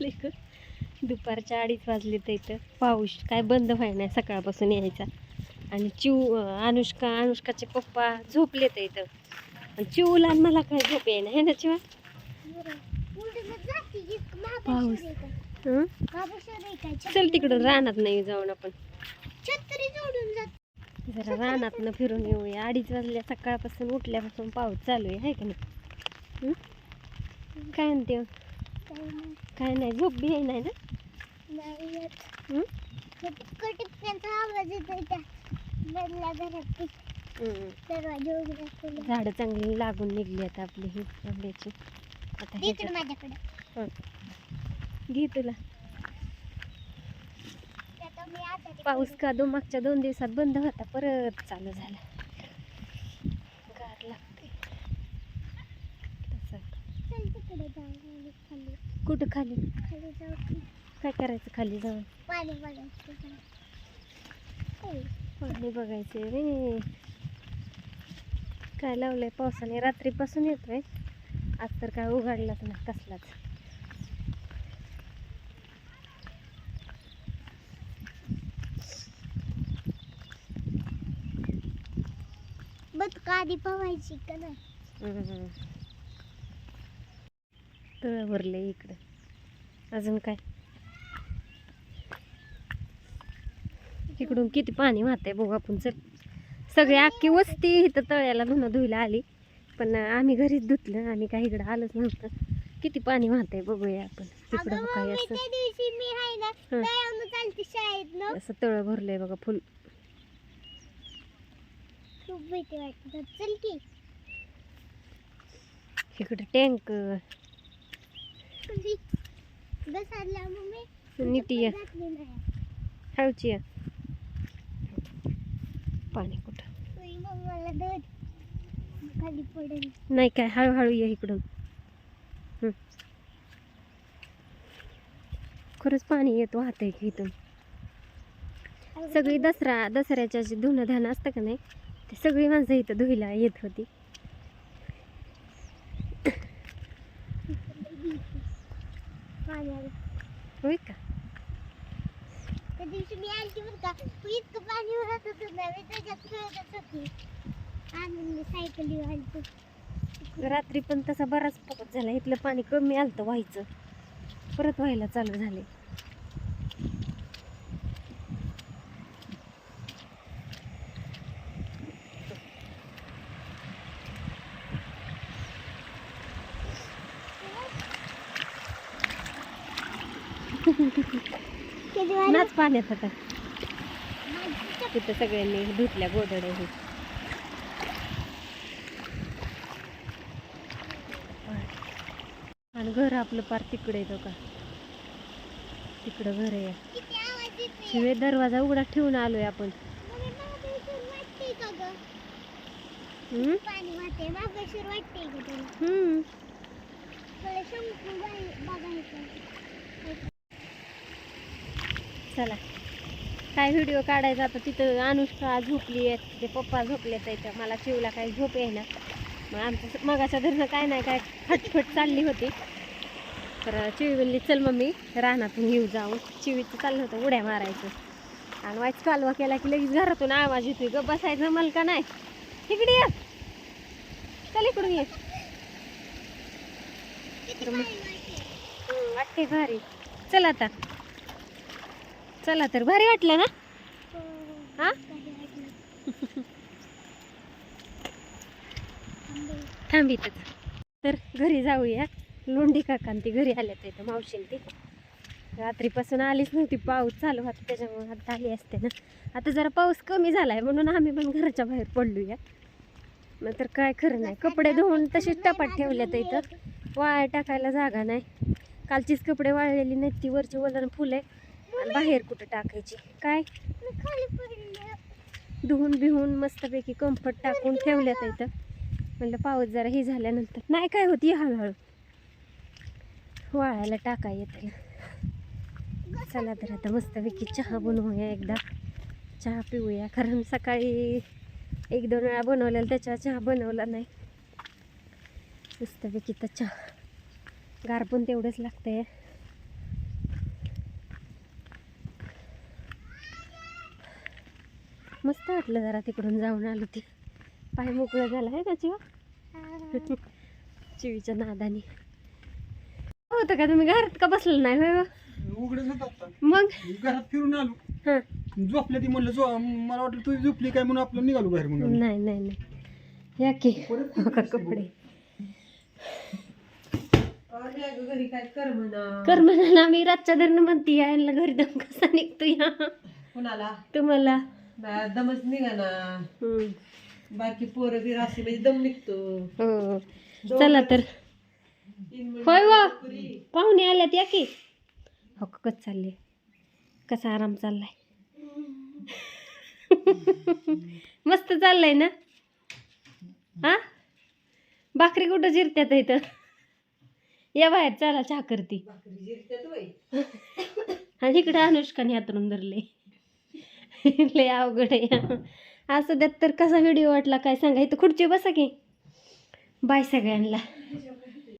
लेकर दुपारच्या अडीच वाजले तर इथं. पाऊस काय बंद व्हाय नाही सकाळपासून यायचा. आणि चिव अनुष्का अनुष्काचे पप्पा झोपले तर इथं. आणि चिवला आणि मला काय झोप येईना हे ना चिवा? पाऊस. चल तिकडं रानात नाही जाऊन आपण. जरा रानात न फिरून येऊया. अडीच वाजल्या सकाळपासून उठल्यापासून पाऊस चालू आहे का नाही? काय म्हणते हो? काय नाही झोप बी आहे नाही ना? झाडं चांगली लागून निघली आता आपली ही आंब्याची आता माझ्याकडे. घे तुला. पाऊस का दो मागच्या दोन दिवसात बंद होता परत चालू झाला. गार लागते. कुठं खाली? खाली जाऊ की काय करायचं खाली जाऊन? पाणी बघायचं. पाणी बघायचे रे. काय लावलंय पावसाने? रात्रीपासून येतोय. आज तर काय उघडलाच नाही कसलाच. बदका आधी पवायची का नाही? हम्म. तळ भरले इकडं. अजून काय? इकडून किती पाणी वाहतंय बघू आपण चल. सगळी अख्खी वस्ती इथं तळ्याला धुणं धुयला आली. पण आम्ही घरीच धुतलं आम्ही काही इकडं आलोच नव्हतं. किती पाणी वाहतंय बघूया आपण. तिकडं काय असं? असं तळ भरलंय बघा फुल. इकडे टँक पाणी कुठं? नाही काय हळूहळू ये इकडून. खरंच पाणी येत वाहतंय की इथून सगळी दसरा दसऱ्याच्या जे धुणं धान असतं का नाही ते सगळी माणसं इथं धुईला येत होती. होय का? त्या दिवशी मी आलती बरं का तू इतकं पाणी भरत होतं ना मी त्याच्यात खेळतच होती. आणि मी सायकलीवर आलतो रात्री पण तसा बराच पाऊस झाला इथलं पाणी कमी आलतं व्हायचं. परत व्हायला चालू झाले किती वाजले? नाच पाण्यात आता तिथं सगळ्यांनी धुतल्या गोदड्या हे. आणि घर आपलं पार तिकडे येतो का? तिकडं घर आहे. शिवे दरवाजा उघडा ठेवून आलोय आपण. हम्म? पाणी वाटते महाबळेश्वर वाटतंय का तुला हम्म. थोडं शंकू बाई- बघायचं चला. काय व्हिडिओ काढायचा आता तिथं अनुष्का झोपली आहेत. ते पप्पा झोपले आहेत मला शिवला काही झोप येईना. मग आमचं मगाच्या धरणं काय नाही काय फटफट चालली होती. तर चिवी म्हणली चल मम्मी रानातून येऊ जाऊ. चिवीचं चाललं होतं उड्या मारायचं. आणि वाईच कालवा केला की लगेच घरातून आवाज येतोय. ग बसायचं मला का नाही? इकडे ये. चल इकडून ये. तर वाटते भारी. चल आता. चला तर भारी वाटलं ना? हा? थांब तर घरी जाऊया. लोंढी काकांती ती घरी आल्यात इथं मावशीन ती रात्रीपासून आलीच नव्हती पाऊस चालू होता त्याच्यामुळे आता आली असते ना. आता जरा पाऊस कमी झालाय म्हणून आम्ही पण घराच्या बाहेर पडलूया. मग तर काय खरं नाही कपडे धुवून तसेच टपात ठेवल्यात इथं. वाळ टाकायला जागा नाही. कालचीच कपडे वाळलेली नाहीत ती वरची वलन फुलं आहे आणि बाहेर कुठं टाकायची? काय? धुवून बिहून मस्तपैकी कम्फर्ट टाकून ठेवल्यात इथं. म्हणलं पाऊस जरा ही झाल्यानंतर. नाही काय होती हळूहळू. वाळायला टाका येते चला तर आता मस्तपैकी चहा बनवूया एकदा. चहा पिऊया कारण सकाळी एक दोन वेळा बनवलेला त्याच्या चहा बनवला नाही. मस्तपैकी तर चहा. गार पण तेवढंच लागतंय. मस्त वाटलं जरा तिकडून जाऊन आलो ते. पाय मोकळं झालं आहे का चिवा? हा. चिवीच्या नादानी. होतं का तुम्ही घरात का बसलं नाही होय मग? घरात फिरून आलो. हां. झोपल्या ती म्हणलं मला वाटलं तू झोपली काय म्हणून आपलं निघालो बाहेर मग आम्ही. नाही नाही नाही. या की का कपडे? घरी काय कर म्हणा. मी रातच्या धरणं म्हणते यायला घरी दम कसा निघतो या कुणाला? तुम्हाला? दमच निघा ना हम्म. बाकी पोरं बिर असे म्हणजे दम निघतो. हो. चला तर. होय वा. पाहुणे आल्यात या की. हो का, कसं चालले कसा आराम चाललाय? मस्त चाललंय ना? हा भाकरी कुठं जिरत्यात इथं? या बाहेर चला चहा करती. आणि इकडे अनुष्काने हातरून धरले. लय अवघड आहे. असं द्यात तर कसा व्हिडिओ वाटला काय सांगा? इथं खुर्ची बसा की. बाय सगळ्यांना.